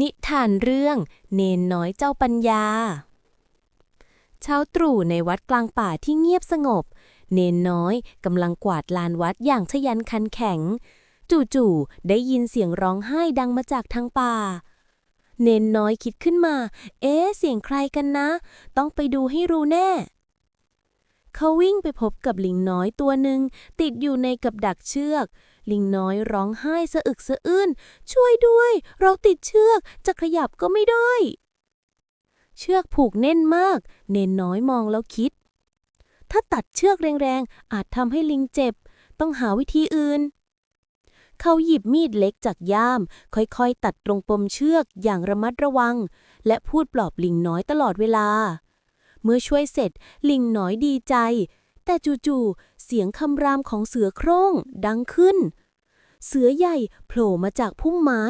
นิทานเรื่อง เนนน้อยเจ้าปัญญา เช้าตรู่ในวัดกลางป่าที่เงียบสงบ เนนน้อยกำลังกวาดลานวัดอย่างชยันขันแข็ง จู่ๆได้ยินเสียงร้องไห้ดังมาจากทางป่า เนนน้อยคิดขึ้นมา เอ๊เสียงใครกันนะ ต้องไปดูให้รู้แน่ เขาวิ่งไปพบกับลิงน้อยตัวหนึ่งติดอยู่ในกับดักเชือก ลิงน้อยร้องไห้สะอึกสะอื้น ช่วยด้วย เราติดเชือก จะขยับก็ไม่ได้ เชือกผูกแน่นมาก เนนน้อยมองแล้วคิด ถ้าตัดเชือกแรงๆ อาจทำให้ลิงเจ็บ ต้องหาวิธีอื่น เขาหยิบมีดเล็กจากย่าม ค่อยๆ ตัดตรงปมเชือกอย่างระมัดระวัง และพูดปลอบลิงน้อยตลอดเวลา เมื่อช่วยเสร็จลิงน้อยดีใจ แต่จู่ๆเสียงคำรามของเสือโคร่งดังขึ้น เสือใหญ่โผล่มาจากพุ่มไม้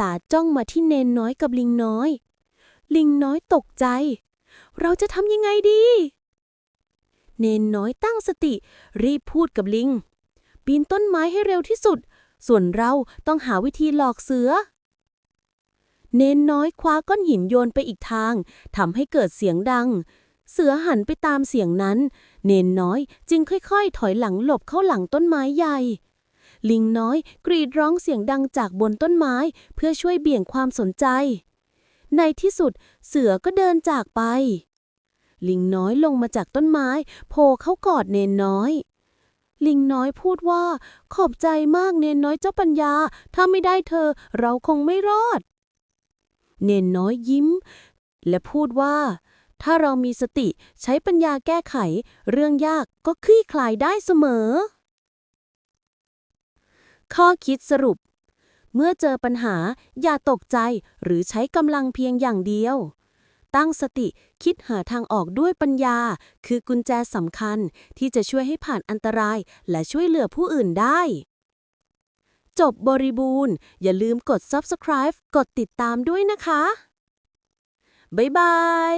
ตาจ้องมาที่เนนน้อยกับลิงน้อย ลิงน้อยตกใจ เราจะทำยังไงดี เนนน้อยตั้งสติ รีบพูดกับลิง ปีนต้นไม้ให้เร็วที่สุด ส่วนเราต้องหาวิธีหลอกเสือเนนน้อยคว้าก้อนหินโยนไปอีกทางทำให้เกิดเสียงดัง เสือหันไปตามเสียงนั้น เนนน้อยจึงค่อยๆ ถอยหลังหลบเข้าหลังต้นไม้ใหญ่ ลิงน้อยกรีดร้องเสียงดังจากบนต้นไม้เพื่อช่วยเบี่ยงความสนใจ ในที่สุดเสือก็เดินจากไป ลิงน้อยลงมาจากต้นไม้โผล่เข้ากอดเนนน้อย ลิงน้อยพูดว่า ขอบใจมากเนนน้อยเจ้าปัญญา ถ้าไม่ได้เธอเราคงไม่รอด เนนน้อยยิ้ม และพูดว่า ถ้าเรามีสติใช้ปัญญาแก้ไข เรื่องยากก็คลี่คลายได้เสมอ ข้อคิดสรุป เมื่อเจอปัญหาอย่าตกใจหรือใช้กำลังเพียงอย่างเดียว ตั้งสติคิดหาทางออกด้วยปัญญา คือกุญแจสำคัญที่จะช่วยให้ผ่านอันตรายและช่วยเหลือผู้อื่นได้จบบริบูรณ์ อย่าลืมกด subscribe กดติดตามด้วยนะคะ บ๊ายบาย